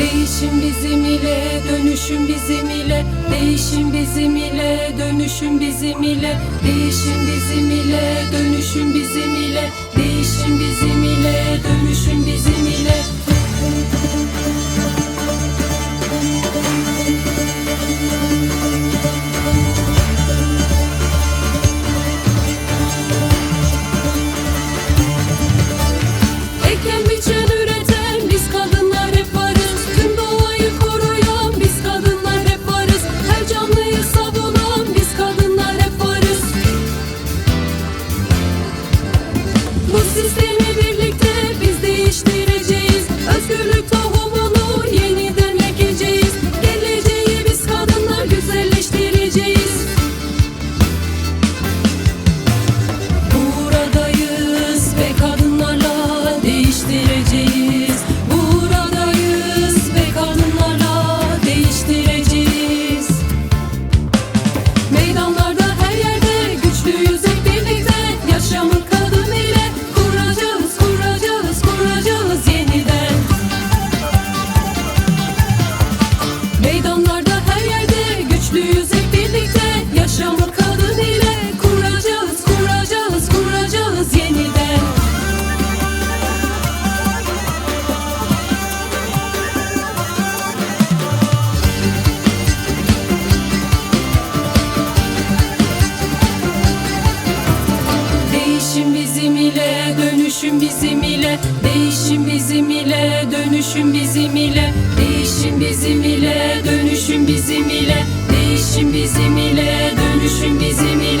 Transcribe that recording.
Değişim bizim ile, dönüşüm bizim ile. Değişim bizim ile, dönüşüm bizim ile. Değişim bizim ile, dönüşüm bizim ile. Değişim bizim ile, dönüşüm bizim ile dönüşüm bizim ile Değişim bizim ile, dönüşüm bizim ile Değişim bizim ile, dönüşüm bizim ile